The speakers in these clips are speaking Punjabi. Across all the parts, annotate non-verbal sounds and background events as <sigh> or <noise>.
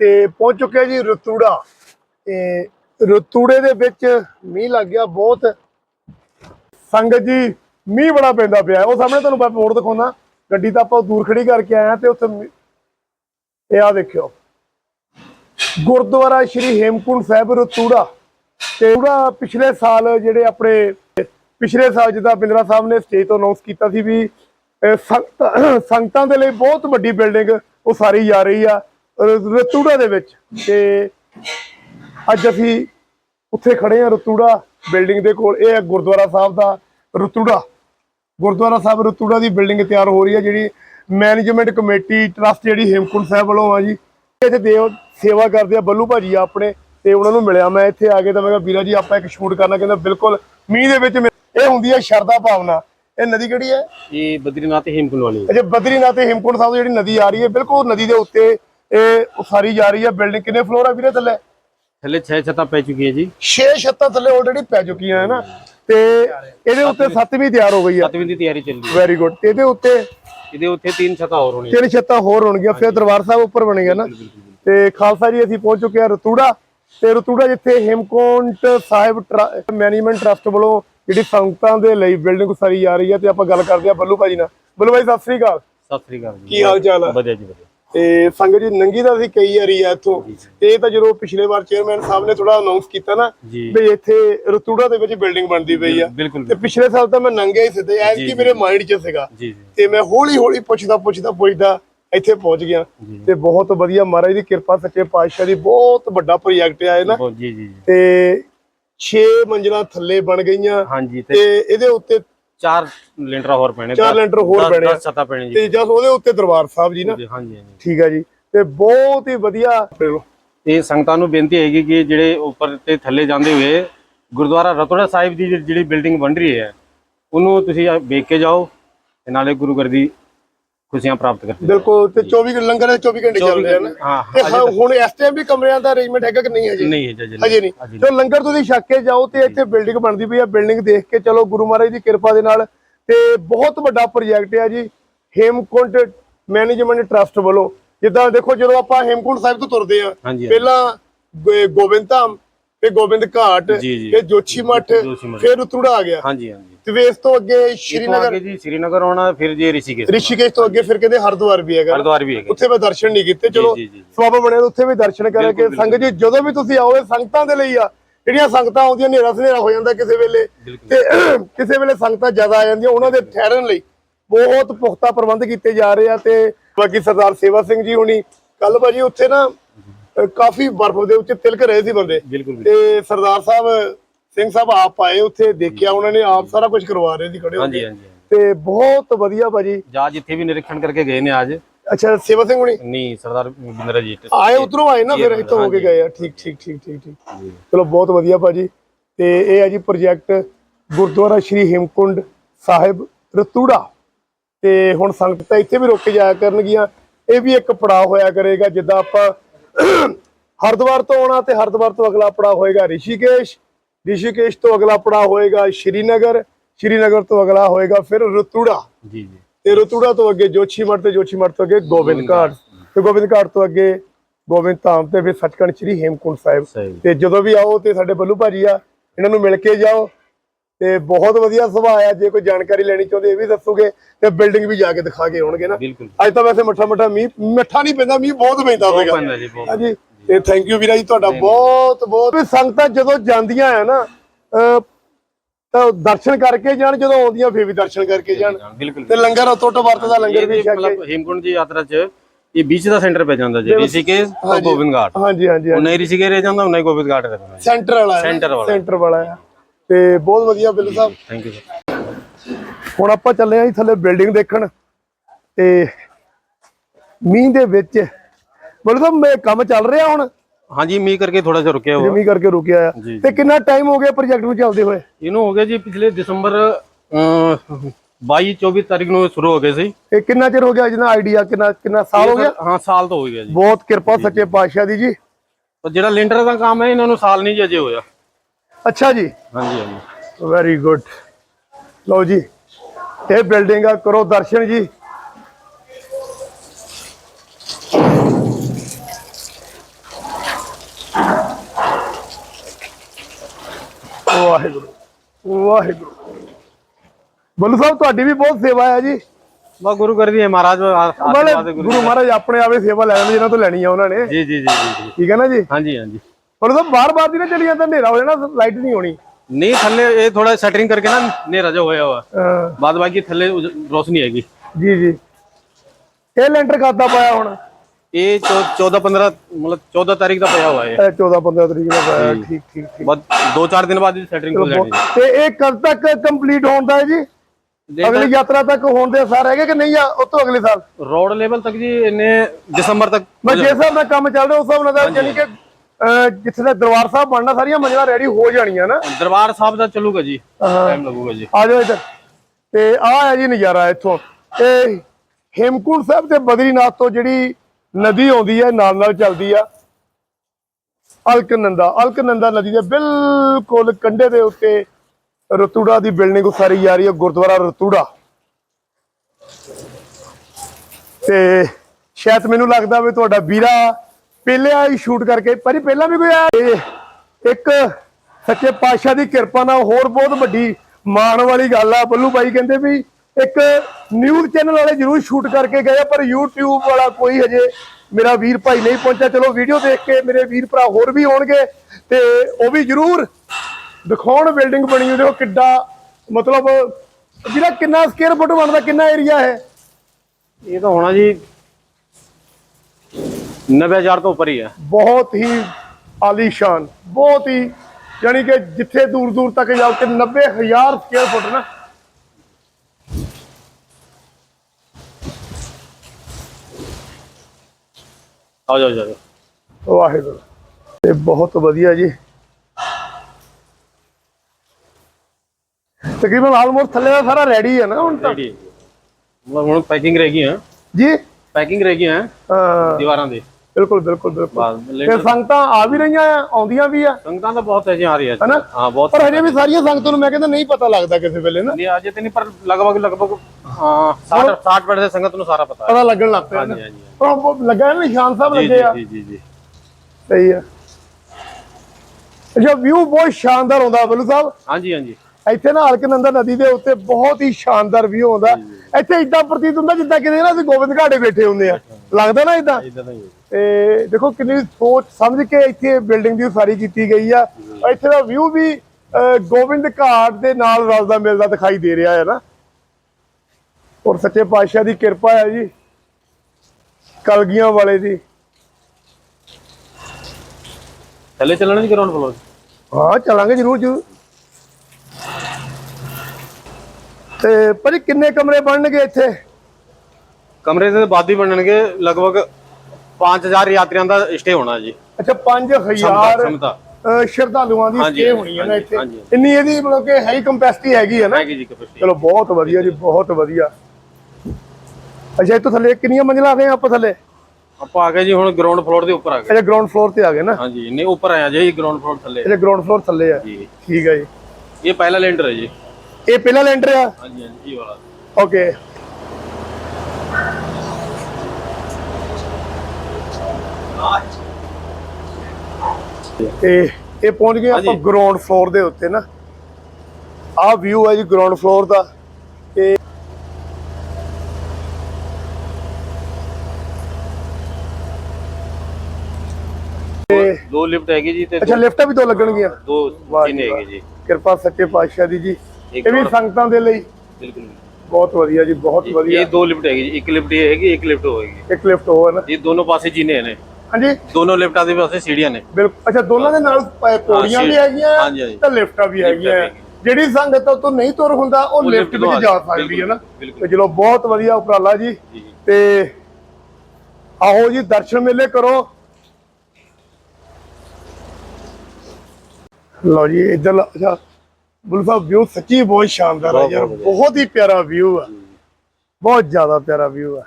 ਤੇ ਪਹੁੰਚ ਚੁੱਕਿਆ ਜੀ ਰਤੂੜਾ। ਤੇ ਰਤੂੜੇ ਦੇ ਵਿੱਚ ਮੀਂਹ ਲੱਗ ਗਿਆ ਬਹੁਤ। ਸੰਗਤ ਜੀ, ਮੀਂਹ ਬੜਾ ਪੈਂਦਾ ਪਿਆ ਉਹ ਸਾਹਮਣੇ ਤੁਹਾਨੂੰ ਮੈਂ ਬੋਰਡ ਦਿਖਾਉਣਾ ਗੱਡੀ ਤਾਂ ਆਪਾਂ ਦੂਰ ਖੜੀ ਕਰਕੇ ਆਏ ਆ ਤੇ ਉੱਥੇ ਮੀਂਹ- ਇਹ ਆ ਦੇਖਿਓ। ਗੁਰਦੁਆਰਾ ਸ਼੍ਰੀ ਹੇਮਕੁੰਟ ਸਾਹਿਬ ਰਤੂੜਾ। ਤੇ ਉਹਦਾ ਪਿਛਲੇ ਸਾਲ ਜਿਹੜੇ ਆਪਣੇ ਪਿਛਲੇ ਸਾਲ ਜਿੱਦਾਂ ਬਿੰਦਰਾ ਸਾਹਿਬ ਨੇ ਸਟੇਜ ਤੋਂ ਅਨਾਉਂਸ ਕੀਤਾ ਸੀ ਵੀ ਸੰਗਤ- ਸੰਗਤਾਂ ਦੇ ਲਈ ਬਹੁਤ ਵੱਡੀ ਬਿਲਡਿੰਗ ਉਹ ਸਾਰੀ ਜਾ ਰਹੀ ਆ। ਰਤੂੜਾ ਦੇ ਵਿੱਚ ਤੇ ਅੱਜ ਅਸੀਂ ਉੱਥੇ ਖੜੇ ਆ ਰਤੂੜਾ ਬਿਲਡਿੰਗ ਦੇ ਕੋਲ। ਇਹ ਹੈ ਗੁਰਦੁਆਰਾ ਸਾਹਿਬ ਦਾ ਰਤੂੜਾ। ਗੁਰਦੁਆਰਾ ਸਾਹਿਬ ਰਤੂੜਾ ਦੀ ਬਿਲਡਿੰਗ ਤਿਆਰ ਹੋ ਰਹੀ ਹੈ ਜਿਹੜੀ ਮੈਨੇਜਮੈਂਟ ਕਮੇਟੀ ਟਰਸਟ ਜਿਹੜੀ ਹੇਮਕੁੰਟ ਸਾਹਿਬ ਵੱਲੋਂ ਆ ਜੀ। ਇੱਥੇ ਦੇਵ ਸੇਵਾ ਕਰਦੇ ਆ ਬੱਲੂ ਭਾਜੀ ਆਪਣੇ ਤੇ ਉਹਨਾਂ ਨੂੰ ਮਿਲਿਆ ਮੈਂ ਇੱਥੇ ਆ ਕੇ ਤਾਂ ਮੈਂ ਕਿਹਾ ਵੀਰਾ ਜੀ ਆਪਾਂ ਇੱਕ ਸ਼ੂਟ ਕਰਨਾ ਕਹਿੰਦਾ ਬਿਲਕੁਲ ਮੀਂਹ ਦੇ ਵਿੱਚ ਇਹ ਹੁੰਦੀ ਹੈ ਸ਼ਰਦਾ ਭਾਵਨਾ। ਇਹ ਨਦੀ ਕਿਹੜੀ ਹੈ? ਇਹ ਬਦਰੀਨਾਥ ਤੇ ਹੇਮਕੁੰਟ ਵਾਲੀ ਹੈ। ਬਦਰੀਨਾਥ ਤੇ ਸਾਹਿਬ ਜਿਹੜੀ ਨਦੀ ਆ ਰਹੀ ਹੈ ਬਿਲਕੁਲ ਨਦੀ ਦੇ ਉੱਤੇ ਇਹ ਉਸਾਰੀ ਜਾ ਰਹੀ ਹੈ। ਬਿਲਡਿੰਗ ਕਿੰਨੇ ਫਲੋਰ ਆ ਵੀਰੇ ਥੱਲੇ? ਥੱਲੇ 6 ਛੱਤਾਂ ਪੈ ਚੁੱਕੀਆਂ ਜੀ। 6 ਛੱਤਾਂ ਥੱਲੇ ਆਲਰੇਡੀ ਪੈ ਚੁੱਕੀਆਂ ਹੈ ਨਾ? ਤੇ ਇਹਦੇ ਉੱਤੇ 7ਵੀਂ ਤਿਆਰ ਹੋ ਗਈ ਹੈ। 7ਵੀਂ ਦੀ ਤਿਆਰੀ ਚੱਲ ਰਹੀ ਹੈ। ਵੈਰੀ ਗੁੱਡ ਇਹਦੇ ਉੱਤੇ ਇਹਦੇ ਉੱਤੇ ਤਿੰਨ ਛੱਤਾਂ ਹੋਰ ਹੋਣਗੀਆਂ ਤਿੰਨ ਛੱਤਾਂ ਹੋਰ ਹੋਣਗੀਆਂ ਫਿਰ ਦਰਬਾਰ ਸਾਹਿਬ ਉੱਪਰ ਬਣੇਗਾ ਨਾ। ਤੇ ਖਾਲਸਾ ਜੀ ਅਸੀਂ ਪਹੁੰਚ ਚੁੱਕੇ ਹਾਂ ਰਤੂੜਾ। ਤੇ ਰਤੂੜਾ ਜਿੱਥੇ ਹਿਮਕੌਂਟ ਸਾਹਿਬ ਮੈਨੇਜਮੈਂਟ ਟਰਸਟ ਵੱਲੋਂ ਜਿਹੜੀ ਸੰਗਤਾਂ ਦੇ ਲਈ ਬਿਲਡਿੰਗ ਉਸਾਰੀ ਜਾ ਰਹੀ ਹੈ ਤੇ ਆਪਾਂ ਗੱਲ ਕਰਦੇ ਹਾਂ ਬੱਲੂ ਭਾਜੀ ਨਾਲ। ਬੱਲੂ ਭਾਈ ਸਤਿ ਸ੍ਰੀ ਅਕਾਲ। ਸਤਿ ਸ੍ਰੀ ਅਕਾਲ ਜੀ। ਕੀ ਹਾਲ ਚਾਲ ਹੈ? ਵਧੀਆ ਜੀ ਵਧੀਆ। ਤੇ ਸੰਗਤ ਜੀ ਨੰਗੀ ਦਾ ਸੀ ਕਈ ਵਾਰੀ ਆ ਇੱਥੋਂ। ਇਹ ਤਾਂ ਜਦੋਂ ਪਿਛਲੇ ਵਾਰ ਚੇਅਰਮੈਨ ਸਾਹਿਬ ਨੇ ਥੋੜਾ ਅਨਾਉਂਸ ਕੀਤਾ ਨਾ ਵੀ ਇੱਥੇ ਰਤੂੜਾ ਦੇ ਵਿੱਚ ਬਿਲਡਿੰਗ ਬਣਦੀ ਪਈ ਆ। ਤੇ ਪਿਛਲੇ ਸਾਲ ਤਾਂ ਮੈਂ ਨੰਗਿਆ ਹੀ ਸਿੱਧੇ ਐ ਕਿ ਮੇਰੇ ਮਾਈਂਡ 'ਚ ਸੀਗਾ। ਤੇ ਮੈਂ ਹੌਲੀ ਹੌਲੀ ਪੁੱਛਦਾ ਪੁੱਛਦਾ ਪੁੱਛਦਾ ਇੱਥੇ ਪਹੁੰਚ ਗਿਆ। ਤੇ ਬਹੁਤ ਵਧੀਆ ਮਹਾਰਾਜ ਦੀ ਕਿਰਪਾ ਸੱਚੇ ਪਾਤਸ਼ਾਹ ਦੀ ਬਹੁਤ ਵੱਡਾ ਪ੍ਰੋਜੈਕਟ ਆ ਨਾ। ਤੇ 6 ਮੰਜ਼ਲਾਂ ਥੱਲੇ ਬਣ ਗਈਆਂ। ਤੇ ਇਹਦੇ ਉੱਤੇ ਚਾਰ ਲੈਂਟਰ ਹੋਰ ਪੈਣੇ ਚਾਰ ਲੈਂਟਰ ਹੋਰ ਪੈਣੇ 10 ਸੱਤਾ ਪੈਣੇ ਜੀ। ਤੇ ਉਹਦੇ ਉੱਤੇ ਦਰਬਾਰ ਸਾਹਿਬ ਜੀ ਨਾ। ਹਾਂਜੀ ਹਾਂਜੀ ਠੀਕ ਹੈ ਜੀ। ਤੇ ਬਹੁਤ ਹੀ ਵਧੀਆ ਇਹ ਸੰਗਤਾਂ ਨੂੰ ਬੇਨਤੀ ਹੈਗੀ ਕਿ ਜਿਹੜੇ ਉੱਪਰ ਤੇ ਥੱਲੇ ਜਾਂਦੇ ਹੋਏ ਗੁਰਦੁਆਰਾ ਰਤੋੜਾ ਸਾਹਿਬ ਦੀ ਜਿਹੜੀ ਬਿਲਡਿੰਗ ਬਣ ਰਹੀ ਹੈ ਉਹਨੂੰ ਤੁਸੀਂ ਵੇਖ ਕੇ ਜਾਓ ਤੇ ਨਾਲੇ ਗੁਰੂ ਘਰ ਦੀ ਖੁਸ਼ੀਆਂ ਪ੍ਰਾਪਤ ਕਰਦੇ। ਬਿਲਕੁਲ ਤੇ 24 ਘੰਟੇ ਲੰਗਰ ਦੇ 24 ਘੰਟੇ ਚੱਲ ਰਿਹਾ ਨਾ ਹਾਂ ਤੇ ਹਾਂ, ਹੁਣ ਇਸ ਟਾਈਮ ਵੀ ਕਮਰਿਆਂ ਦਾ ਅਰੇਂਜਮੈਂਟ ਹੈਗਾ ਕਿ ਨਹੀਂ ਹਜੇ ਨਹੀਂ ਹੈ ਜੀ ਹਜੇ ਨਹੀਂ। ਤੇ ਲੰਗਰ ਤੁਸੀਂ ਛੱਕ ਕੇ ਜਾਓ ਤੇ ਇੱਥੇ ਬਿਲਡਿੰਗ ਬਣਦੀ ਪਈ ਆ। ਬਿਲਡਿੰਗ ਦੇਖ ਕੇ ਚਲੋ ਗੁਰੂ ਮਹਾਰਾਜ ਦੀ ਕਿਰਪਾ ਦੇ ਨਾਲ। ਤੇ ਬਹੁਤ ਵੱਡਾ ਪ੍ਰੋਜੈਕਟ ਆ ਜੀ ਹੇਮਕੁੰਟ ਮੈਨੇਜਮੈਂਟ ਟਰਸਟ ਵੱਲੋਂ। ਜਿੱਦਾਂ ਦੇਖੋ ਜਦੋਂ ਆਪਾਂ ਹੇਮਕੁੰਟ ਸਾਹਿਬ ਤੋਂ ਤੁਰਦੇ ਆ ਪਹਿਲਾਂ ਗੋਬਿੰਦ ਧਾਮ ਤੇ ਗੋਬਿੰਦ ਘਾਟ ਜੀ, ਜੀ। ਫਿਰ ਜੋਸ਼ੀ ਮੱਠ। ਫਿਰ ਉਤੜਾ ਆ ਗਿਆ। ਹਾਂਜੀ ਹਾਂਜੀ। ਤੇ ਇਸ ਤੋਂ ਅੱਗੇ ਸ਼੍ਰੀਨਗਰ ਜੀ ਸ੍ਰੀਨਗਰ ਆਉਣਾ ਫਿਰ ਜੀ ਰਿਸ਼ੀਕੇਸ਼ ਰਿਸ਼ੀਕੇਸ਼ ਤੋਂ ਅੱਗੇ ਫਿਰ ਕਹਿੰਦੇ ਹਰਿਦੁਆਰ ਵੀ ਹੈਗਾ। ਹਰਿਦੁਆਰ ਵੀ ਹੈਗਾ। ਉੱਥੇ ਮੈਂ ਦਰਸ਼ਨ ਨਹੀਂ ਕੀਤੇ। ਚਲੋ। ਸਵਾਬ ਬਣਿਆ ਉੱਥੇ ਵੀ ਦਰਸ਼ਨ ਬਿਲਕੁਲ, ਸੰਗਤ ਜੀ ਜਦੋਂ ਵੀ ਤੁਸੀਂ ਆਓਗੇ ਸੰਗਤਾਂ ਦੇ ਲਈ ਆ। ਜਿਹੜੀਆਂ ਸੰਗਤਾਂ ਆਉਂਦੀਆਂ ਹਨੇਰਾ ਸਨੇਰਾ ਹੋ ਜਾਂਦਾ ਕਿਸੇ ਵੇਲੇ। ਤੇ <clears throat> ਕਿਸੇ ਵੇਲੇ ਸੰਗਤਾਂ ਜ਼ਿਆਦਾ ਆ ਜਾਂਦੀਆਂ ਉਹਨਾਂ ਦੇ ਠਹਿਰਨ ਲਈ ਬਹੁਤ ਪੁਖਤਾ ਪ੍ਰਬੰਧ ਕੀਤੇ ਜਾ ਰਹੇ ਆ ਤੇ ਬਾਕੀ ਸਰਦਾਰ ਸੇਵਾ ਸਿੰਘ ਜੀ ਹੁਣੀ ਕੱਲ ਭਾਜੀ ਉੱਥੇ ਨਾ ਕਾਫੀ ਬਰਫ਼ ਦੇ ਉੱਤੇ ਤਿਲਕ ਰਹੇ ਸੀ ਬੰਦੇ। ਤੇ ਸਰਦਾਰ ਸਾਹਿਬ ਸਿੰਘ ਸਾਹਿਬ ਆਪ ਆਏ ਉੱਥੇ ਦੇਖਿਆ ਉਹਨਾਂ ਨੇ ਆਪ ਸਾਰਾ ਕੁਝ ਕਰਵਾ ਰਹੇ ਸੀ ਖੜੇ ਹੋ ਹਾਂਜੀ ਕੇ ਹਾਂਜੀ। ਤੇ ਬਹੁਤ ਵਧੀਆ ਭਾਜੀ। ਜਾ ਜਿੱਥੇ ਵੀ ਨਿਰੀਖਣ ਕਰਕੇ ਗਏ ਨੇ ਅੱਜ। ਅੱਛਾ ਸੇਵਾ ਸਿੰਘ ਹੁਣੀ? ਨਹੀਂ ਸਰਦਾਰ ਬਿੰਦਰਾ ਜੀ ਆਏ ਉਧਰੋਂ ਆਏ ਨਾ ਫਿਰ ਇੱਥੋਂ ਹੋ ਕੇ। ਗਏ ਆ। ਠੀਕ ਠੀਕ ਠੀਕ ਠੀਕ ਠੀਕ। ਜੀ। ਚਲੋ ਬਹੁਤ ਵਧੀਆ ਭਾਜੀ। ਤੇ ਇਹ ਹੈ ਜੀ ਪ੍ਰੋਜੈਕਟ ਗੁਰਦੁਆਰਾ ਸ਼੍ਰੀ ਹੇਮਕੁੰਡ ਸਾਹਿਬ ਰਤੂੜਾ। ਤੇ ਹੁਣ ਸੰਗਤਾਂ ਇੱਥੇ ਵੀ ਰੁਕ ਕੇ ਜਾਇਆ ਕਰਨਗੀਆਂ। ਇਹ ਵੀ ਇੱਕ ਪੜਾਅ ਹੋਇਆ ਕਰੇਗਾ ਜਿੱਦਾਂ ਆਪਾਂ ਹਰਿਦੁਆਰ ਤੋਂ ਆਉਣਾ ਤੇ ਹਰਿਦੁਆਰ ਤੋਂ ਅਗਲਾ ਪੜਾਅ ਹੋਏਗਾ ਰਿਸ਼ੀਕੇਸ਼। ਰਿਸ਼ੀਕੇਸ਼ ਤੋਂ ਅਗਲਾ ਪੜਾਅ ਹੋਏਗਾ ਸ਼੍ਰੀਨਗਰ ਸ਼੍ਰੀਨਗਰ ਤੋਂ ਅਗਲਾ ਹੋਏਗਾ ਫਿਰ ਰਤੂੜਾ। ਜੀ ਜੀ। ਤੇ ਰਤੂੜਾ ਤੋਂ ਅੱਗੇ ਜੋਸ਼ੀਮਠ ਤੇ ਜੋਸ਼ੀਮਠ ਤੋਂ ਅੱਗੇ ਗੋਬਿੰਦ ਘਾਟ। ਤੇ ਗੋਬਿੰਦ ਘਾਟ ਤੋਂ ਅੱਗੇ ਗੋਬਿੰਦ ਧਾਮ ਤੇ ਫਿਰ ਸੱਚਖੰਡ ਸ੍ਰੀ ਹੇਮਕੁੰਟ ਸਾਹਿਬ। ਸਹੀ। ਤੇ ਜਦੋਂ ਵੀ ਆਓ ਤੇ ਸਾਡੇ ਬੱਲੂ ਭਾਜੀ ਆ ਇਹਨਾਂ ਨੂੰ ਮਿਲ ਕੇ ਜਾਓ। ਤੇ ਬਹੁਤ ਵਧੀਆ ਸੁਭਾਅ ਆ ਜੇ ਕੋਈ ਜਾਣਕਾਰੀ ਲੈਣੀ ਚਾਹੁੰਦੇ ਇਹ ਵੀ ਦੱਸੋਗੇ ਤੇ ਬਿਲਡਿੰਗ ਵੀ ਜਾ ਕੇ ਦਿਖਾ ਕੇ ਆਉਣਗੇ ਨਾ। ਅੱਜ ਤਾਂ ਵੈਸੇ ਮੱਠਾ ਮੱਠਾ ਮੀਂਹ ਮਿੱਠਾ ਨਹੀਂ ਪੈਂਦਾ ਮੀਂਹ ਬਹੁਤ ਪੈਂਦਾ ਹੋਵੇਗਾ। ਹਾਂਜੀ। ਤੇ ਥੈਂਕ ਯੂ ਵੀਰਾ ਜੀ ਤੁਹਾਡਾ ਬਹੁਤ ਬਹੁਤ। ਵੀ ਸੰਗਤਾਂ ਜਦੋਂ ਜਾਂਦੀਆਂ ਆ ਨਾ ਤਾਂ ਦਰਸ਼ਨ ਕਰਕੇ ਜਾਣ ਜਦੋਂ ਆਉਂਦੀਆਂ ਫੇਰ ਵੀ ਦਰਸ਼ਨ ਕਰਕੇ ਜਾਣ। ਬਿਲਕੁਲ ਤੇ ਲੰਗਰ ਤੋਂ ਵਰਤ ਦਾ ਲੰਗਰ ਵੀ ਛਕ ਕੇ। ਹੇਮਕੁੰਡ ਦੀ ਯਾਤਰਾ 'ਚ ਇਹ ਬੀਚ ਦਾ ਸੈਂਟਰ ਪੈ ਜਾਂਦਾ ਜੀ ਰਿਸ਼ੀਕੇਸ਼ ਤੇ। ਗੋਬਿੰਦ ਘਾਟ। ਹਾਂਜੀ ਹਾਂਜੀ ਉਹ ਨਹੀਂ ਰਿਸ਼ੀਕੇਸ਼ ਰਹਿ ਜਾਂਦਾ ਉਹ ਨਹੀਂ ਗੋਬਿੰਦ ਘਾਟ ਰਹਿੰਦਾ ਸੈਂਟਰ ਵਾਲਾ ਸੈਂਟਰ ਵਾਲਾ। ਸੈਂਟਰ ਵਾਲਾ ਆ ਤੇ ਬਹੁਤ ਵਧੀਆ ਬਿੱਲ ਸਾਹਿਬ। ਥੈਂਕ ਯੂ ਸਰ ਹੁਣ ਆਪਾਂ ਚੱਲੇ ਆਂ ਜੀ ਥੱਲੇ ਬਿਲਡਿੰਗ ਦੇਖਣ। ਤੇ ਮੀਂਹ ਦੇ ਵਿੱਚ ਮਤਲਬ ਮੈਂ ਕੰਮ ਚੱਲ ਰਿਹਾ ਹੁਣ। ਹਾਂਜੀ ਮੀਂਹ ਕਰਕੇ ਥੋੜਾ ਜਿਹਾ ਰੁਕਿਆ ਹੋਇਆ ਮੀਂਹ ਕਰਕੇ ਰੁਕਿਆ ਆ। ਜੀ, ਤੇ ਕਿੰਨਾ ਟਾਈਮ ਹੋ ਗਿਆ ਪ੍ਰੋਜੈਕਟ ਨੂੰ ਚੱਲਦੇ ਹੋਏ? ਇਹਨੂੰ ਹੋ ਗਿਆ ਜੀ ਪਿਛਲੇ ਦਸੰਬਰ 22 24 ਤਾਰੀਖ ਨੂੰ ਸ਼ੁਰੂ ਹੋ ਗਏ ਸੀ। ਇਹ ਕਿੰਨਾ ਚਿਰ ਹੋ ਗਿਆ ਜਿਹਦਾ ਆਈਡੀਆ ਕਿੰਨਾ ਕਿੰਨਾ ਸਾਲ ਹੋ ਗਿਆ? ਹਾਂ ਸਾਲ ਤੋਂ ਹੋ ਗਿਆ ਜੀ। ਬਹੁਤ ਕਿਰਪਾ ਸੱਚੇ ਪਾਤਸ਼ਾਹ ਦੀ ਜੀ। ਪਰ ਜਿਹੜਾ ਲਿੰਟਰ ਦਾ ਕੰਮ ਹੈ ਇਹਨਾਂ ਨੂੰ ਸਾਲ ਨਹੀਂ ਜੀ ਅਜੇ ਹੋਇਆ। ਅੱਛਾ ਜੀ। ਹਾਂਜੀ ਹਾਂਜੀ। ਵੈਰੀ ਗੁੱਡ ਲਓ ਜੀ ਇਹ ਬਿਲਡਿੰਗ ਆ ਕਰੋ ਦਰਸ਼ਨ ਜੀ। ਵਾਹਿਗੁਰੂ ਵਾਹਿਗੁਰੂ। ਬੱਲੂ ਸਾਹਿਬ ਤੁਹਾਡੀ ਵੀ ਬਹੁਤ ਸੇਵਾ ਹੈ ਜੀ। ਬਾ ਗੁਰੂ ਕਰ ਦੀ ਮਹਾਰਾਜ ਆਸ਼ੀਰਵਾਦ ਹੈ ਗੁਰੂ ਗੁਰੂ ਮਹਾਰਾਜ ਆਪਣੇ ਆਵੇ ਸੇਵਾ ਲੈ ਲੈਣ ਜਿਹਨਾਂ ਤੋਂ ਲੈਣੀ ਆ ਉਹਨਾਂ ਨੇ। ਜੀ ਜੀ ਜੀ ਜੀ ਜੀ। ਠੀਕ ਹੈ ਨਾ ਜੀ? ਹਾਂਜੀ ਹਾਂਜੀ। ਬੱਲੂ ਸਾਹਿਬ ਬਾਰ-ਬਾਰ ਦੀ ਨਾ ਚਲੀ ਜਾਂਦਾ ਹਨੇਰਾ ਹੋ ਜਾਣਾ ਲਾਈਟ ਨਹੀਂ ਹੋਣੀ। ਨਹੀਂ ਥੱਲੇ ਇਹ ਥੋੜਾ ਸੈਟਰਿੰਗ ਕਰਕੇ ਨਾ ਹਨੇਰਾ ਜਿਹਾ ਹੋਇਆ ਅਹ ਬਾਦ ਬਾਕੀ ਥੱਲੇ ਰੋਸ਼ਨੀ ਹੈਗੀ। ਜੀ ਜੀ। ਇਹ ਲੈਂਟਰ ਖਾਦਾ ਪਾਇਆ ਹੁਣ। ਇਹ 14 15 ਮਤਲਬ 14 ਤਾਰੀਖ ਦਾ ਪਿਆ ਹੋਇਆ ਹੈ ਇਹ 14 15 ਤਰੀਕ ਦਾ ਠੀਕ ਠੀਕ ਠੀਕ। ਬਸ 2-4 ਦਿਨ ਬਾਅਦ ਇਹ ਸੈਟਰਿੰਗ ਹੋ ਜਾਣੀ ਹੈ ਤੇ ਇਹ ਕਦ ਤੱਕ ਕੰਪਲੀਟ ਹੋਣ ਦਾ ਹੈ ਜੀ? ਅਗਲੀ ਯਾਤਰਾ ਤੱਕ ਹੋਣ ਦੇ ਅਸਾਰ ਹੈਗੇ ਕਿ ਨਹੀਂ ਆ ਉਸ ਤੋਂ ਅਗਲੇ ਸਾਲ? ਰੋਡ ਲੈਵਲ ਤੱਕ ਜੀ ਇਹਨੇ ਦਸੰਬਰ ਤੱਕ ਮੈਂ ਜਿਸ ਹਿਸਾਬ ਨਾਲ ਕੰਮ ਚੱਲ ਰਿਹਾ ਉਸ ਹਿਸਾਬ ਨਾਲ ਤਾਂ ਯਾਨੀ ਕਿ ਜਿੱਥੇ ਦਾ ਦਰਬਾਰ ਸਾਹਿਬ ਬਣਨਾ ਸਾਰੀਆਂ ਮੰਜ਼ਿਲਾਂ ਰੈਡੀ ਹੋ ਜਾਣੀਆਂ ਨਾ। ਦਰਬਾਰ ਸਾਹਿਬ ਦਾ ਚੱਲੂਗਾ ਜੀ। ਟਾਈਮ ਲੱਗੂਗਾ ਜੀ। ਆ ਜਾਓ ਇੱਧਰ। ਤੇ ਆ ਹੈ ਜੀ ਨਜ਼ਾਰਾ ਇੱਥੋਂ। ਇਹ ਹੇਮਕੁੰਟ ਸਾਹਿਬ ਤੇ ਬਦਰੀਨਾਥ ਤੋਂ ਜਿਹੜੀ ਨਦੀ ਆਉਂਦੀ ਹੈ, ਨਾਲ ਨਾਲ ਚੱਲਦੀ ਆ। ਅਲਕਨੰਦਾ ਅਲਕਨੰਦਾ ਨਦੀ ਦੇ ਬਿਲਕੁਲ ਕੰਢੇ ਦੇ ਉੱਤੇ ਰਤੂੜਾ ਦੀ ਬਿਲਡਿੰਗ ਉਸਾਰੀ ਜਾ ਰਹੀ ਹੈ, ਗੁਰਦੁਆਰਾ ਰਤੂੜਾ। ਤੇ ਸ਼ਾਇਦ ਮੈਨੂੰ ਲੱਗਦਾ ਵੀ ਤੁਹਾਡਾ ਵੀਰਾ ਪਹਿਲਾਂ ਹੀ ਸ਼ੂਟ ਕਰਕੇ, ਪਰ ਇਹ ਪਹਿਲਾਂ ਵੀ ਕੋਈ ਆਇਆ? ਇੱਕ ਸੱਚੇ ਪਾਤਸ਼ਾਹ ਦੀ ਕਿਰਪਾ ਨਾਲ ਹੋਰ ਬਹੁਤ ਵੱਡੀ ਮਾਣ ਵਾਲੀ ਗੱਲ ਆ। ਬੱਲੂ ਬਾਈ ਕਹਿੰਦੇ ਵੀ ਇੱਕ ਨਿਊਜ਼ ਚੈਨਲ ਵਾਲੇ ਜ਼ਰੂਰ ਸ਼ੂਟ ਕਰਕੇ ਗਏ ਪਰ YouTube ਵਾਲਾ ਕੋਈ ਹਜੇ ਮੇਰਾ ਵੀਰ ਭਾਈ ਨਹੀਂ ਪਹੁੰਚਿਆ। ਚਲੋ ਵੀਡੀਓ ਦੇਖ ਕੇ ਮੇਰੇ ਵੀਰ ਭਰਾ ਹੋਰ ਵੀ ਹੋਣਗੇ ਤੇ ਉਹ ਵੀ ਜ਼ਰੂਰ ਦਿਖਾਉਣ ਬਿਲਡਿੰਗ ਬਣੀ ਉਹਦੇ ਉਹ ਕਿੱਡਾ ਮਤਲਬ ਜਿਹੜਾ ਕਿੰਨਾ ਸਕੁਅਰ ਫੁੱਟ ਬਣਦਾ ਕਿੰਨਾ ਏਰੀਆ ਹੈ। ਇਹ ਤਾਂ ਹੋਣਾ ਜੀ 90000 ਤੋਂ ਉੱਪਰ ਹੀ ਹੈ ਬਹੁਤ ਹੀ ਆਲੀਸ਼ਾਨ ਬਹੁਤ ਹੀ ਯਾਨੀ ਕਿ ਜਿੱਥੇ ਦੂਰ ਦੂਰ ਤੱਕ ਜਾਓ ਕਿ 90000 ਸਕੁਅਰ ਫੁੱਟ ਨਾ। ਆ ਜਾਓ ਜਾਓ ਵਾਹਿਗੁਰੂ। ਤੇ ਬਹੁਤ ਵਧੀਆ ਜੀ। ਤਕਰੀਬਨ ਆਲਮੋਸਟ ਥੱਲੇ ਦਾ ਸਾਰਾ ਰੈਡੀ ਹੈ ਨਾ ਹੁਣ ਤਾਂ? ਰੈਡੀ ਹੁਣ ਪੈਕਿੰਗ ਰਹਿ ਗਈ ਹੈ ਜੀ? ਪੈਕਿੰਗ ਰਹਿ ਗਈ ਹੈ ਹਾਂ। ਦੀਵਾਰਾਂ ਦੇ। ਬਿਲਕੁਲ ਬਿਲਕੁਲ ਬਿਲਕੁਲ। ਤੇ ਸੰਗਤਾਂ ਆ ਵੀ ਰਹੀਆਂ ਆ ਆਉਂਦੀਆਂ ਵੀ ਆ। ਸੰਗਤਾਂ ਤਾਂ ਬਹੁਤ ਤੇਜ਼ੀ ਆ ਰਹੀ ਹੈ ਹਨਾ? ਹਾਂ ਬਹੁਤ ਪਰ ਹਜੇ ਵੀ ਸਾਰੀਆਂ ਸੰਗਤਾਂ ਨੂੰ ਮੈਂ ਕਹਿੰਦਾ ਨਹੀਂ ਪਤਾ ਲੱਗਦਾ ਕਿਸੇ ਵੇਲੇ ਨਾ। ਨਹੀਂ ਅਜੇ ਤੇ ਨਹੀਂ ਪਰ ਲਗਭਗ ਲਗਭਗ ਹਾਂ 60 60% ਦੇ ਸੰਗਤ ਨੂੰ ਸਾਰਾ ਪਤਾ ਪਤਾ ਲੱਗਣ ਲੱਗ ਪਿਆ ਹਾਂਜੀ ਹਾਂਜੀ ਪਰ ਉਹ ਲੱਗਾ ਨਾ ਨਿਸ਼ਾਨ ਸਾਹਿਬ ਲੱਗੇ ਆ। ਜੀ ਜੀ ਜੀ ਸਹੀ ਆ। ਅੱਛਾ ਵਿਊ ਬਹੁਤ ਸ਼ਾਨਦਾਰ ਆਉਂਦਾ ਬੱਲੂ ਸਾਹਿਬ। ਹਾਂਜੀ ਹਾਂਜੀ। ਇੱਥੇ ਨਾ ਹਲਕਨੰਦਾ ਨਦੀ ਦੇ ਉੱਤੇ ਬਹੁਤ ਹੀ ਸ਼ਾਨਦਾਰ ਵਿਊ ਆਉਂਦਾ। ਇੱਥੇ ਇਦਾਂ ਪ੍ਰਤੀਤ ਹੁੰਦਾ ਜਿੱਦਾਂ ਕਿਤੇ ਨਾ ਅਸੀਂ ਗੋਬਿੰਦ ਘਾਟੇ ਬੈਠੇ ਹੁੰਦੇ ਆ। ਲੱਗਦਾ ਨਾ ਇਦਾਂ ਇਦਾਂ ਹੈ। ਤੇ ਦੇਖੋ ਕਿੰਨੀ ਸੋਚ ਸਮਝ ਕੇ ਇੱਥੇ ਬਿਲਡਿੰਗ ਦੀ ਉਸਾਰੀ ਕੀਤੀ ਗਈ ਆ। ਇੱਥੇ ਦਾ ਵਿਊ ਵੀ ਗੋਬਿੰਦ ਘਾਟ ਦੇ ਨਾਲ ਰਲਦਾ ਮਿਲਦਾ ਦਿਖਾਈ ਦੇ ਰਿਹਾ ਹੈ ਨਾ। ਔਰ ਸੱਚੇ ਪਾਤਸ਼ਾਹ ਦੀ ਕਿਰਪਾ ਹੈ ਜੀ ਕਲਗੀਆਂ ਵਾਲੇ ਦੀ। ਥੱਲੇ ਚੱਲਣਾ ਜੀ ਗਰਾਊਂਡ ਫਲੋਰ ਹਾਂ ਚਲਾਂਗੇ ਜਰੂਰ ਜਰੂਰ। ਤੇ ਭਾਜੀ ਕਿੰਨੇ ਕਮਰੇ ਬਣਨਗੇ ਇੱਥੇ? ਕਮਰੇ ਦੇ ਬਾਅਦ ਹੀ ਬਣਨਗੇ ਲਗਭਗ 5000 ਯਾਤਰੀਆਂ ਦਾ ਸਟੇ ਹੋਣਾ ਜੀ। ਅੱਛਾ 5000 ਸਮਤਾ ਅਹ, ਸ਼ਰਧਾਲੂਆਂ ਦੀ ਸਟੇ ਹੋਣੀ ਹੈ ਨਾ ਇੱਥੇ। ਇੰਨੀ ਇਹਦੀ ਮਤਲਬ ਕਿ ਹੈ ਕੰਪੈਸਿਟੀ ਹੈਗੀ ਹੈ ਨਾ। ਹੈਗੀ ਜੀ ਕਪੈਸਿਟੀ ਚਲੋ ਬਹੁਤ ਵਧੀਆ ਜੀ ਬਹੁਤ ਵਧੀਆ। ਅੱਛਾ ਇੱਥੋਂ ਥੱਲੇ ਕਿੰਨੀਆਂ ਮੰਜ਼ਿਲਾਂ ਆ ਗਏ ਆਪਾਂ ਥੱਲੇ? ਆਪਾਂ ਆ ਗਏ ਜੀ ਹੁਣ ਗਰਾਊਂਡ ਫਲੋਰ ਦੇ ਉੱਪਰ ਆ ਗਏ। ਅੱਛਾ ਗਰਾਊਂਡ ਫਲੋਰ ਤੇ ਆ ਗਏ ਨਾ? ਹਾਂਜੀ ਨਹੀਂ ਉੱਪਰ ਆਇਆ ਜੀ ਗਰਾਊਂਡ ਫਲੋਰ ਥੱਲੇ। ਅੱਛਾ ਗਰਾਊਂਡ ਫਲੋਰ ਥੱਲੇ ਆ। ਜੀ। ਠੀਕ ਹੈ ਜੀ। ਇਹ ਪਹਿਲਾ ਲੈਂਟਰ ਹੈ ਜੀ। ਇਹ ਪਹਿਲਾ ਲੈਂਟਰ ਆ? ਹਾਂਜੀ ਹਾਂਜੀ ਇਹ ਵਾਲਾ। ਓਕੇ ਤੇ ਇਹ ਪਹੁੰਚ ਗਏ ਆਪਾਂ। ਗਰਾਊਂਡ ਫਲੋਰ ਦੇ ਉੱਤੇ ਨਾ। ਆਹ ਵਿਊ ਹੈ ਜੀ ਗਰਾਊਂਡ ਫਲੋਰ ਦਾ। ਤੇ ਦੋ ਲਿਫਟ ਹੈਗੀ ਜੀ ਤੇ ਅੱਛਾ ਲਿਫਟਾਂ ਵੀ ਦੋ ਲੱਗਣਗੀਆਂ। ਦੋ ਜੀ, ਹੈਗੇ ਜੀ। ਕਿਰਪਾ ਸੱਚੇ ਪਾਤਸ਼ਾਹ ਦੀ ਜੀ। ਇਹ ਵੀ। ਸੰਗਤਾਂ ਦੇ ਲਈ। ਬਿਲਕੁਲ ਬਹੁਤ ਵਧੀਆ ਜੀ ਬਹੁਤ ਵਧੀਆ। ਇਹ ਦੋ ਲਿਫਟ ਹੈਗੀ ਜੀ। ਇੱਕ ਲਿਫਟ ਇਹ ਹੈਗੀ ਇੱਕ ਲਿਫਟ ਹੋਏਗੀ ਇੱਕ ਲਿਫਟ ਹੋ ਹੈ ਨਾ। ਇਹ ਦੋਨੋਂ ਪਾਸੇ ਜੀਨੇ ਨੇ। ਹਾਂਜੀ। ਦੋਨੋਂ ਲਿਫਟਾਂ ਦੇ ਪਾਸੇ ਸੀੜੀਆਂ ਨੇ। ਬਿਲਕੁਲ। ਅੱਛਾ ਦੋਨਾਂ ਦੇ ਨਾਲ ਪ- ਪੌੜੀਆਂ ਵੀ ਸੀਟ- ਹੈਗੀਆਂ ਹਾਂਜੀ। ਤੇ ਲਿਫਟਾਂ ਵੀ ਹੈਗੀਆਂ। ਜਿਹੜੀ ਸੰਗਤ ਤੋਂ ਨਹੀਂ ਤੁਰ ਹੁੰਦਾ ਉਹ ਉਹ ਲਿਫਟ ਵਿੱਚ ਜਾ ਸਕਦੀ ਹੈ ਨਾ। ਬਿਲਕੁਲ। ਤੇ ਚਲੋ ਬਹੁਤ ਵਧੀਆ ਉਪਰਾਲਾ ਜੀ। ਤੇ ਆਓ ਜੀ ਦਰਸ਼ਨ ਮੇਲੇ ਕਰੋ। ਲਓ ਜੀ ਇੱਧਰ ਅੱਛਾ ਬੁਲ ਸਾਹਿਬ ਵਿਊ ਸੱਚੀ ਬਹੁਤ ਸ਼ਾਨਦਾਰ ਹੈ ਬਹੁਤ- ਯਾਰ। ਵਧੀਆ। ਬਹੁਤ ਹੀ ਪਿਆਰਾ ਵਿਊ ਆ। ਬਹੁਤ ਜ਼ਿਆਦਾ ਪਿਆਰਾ ਵਿਊ ਆ।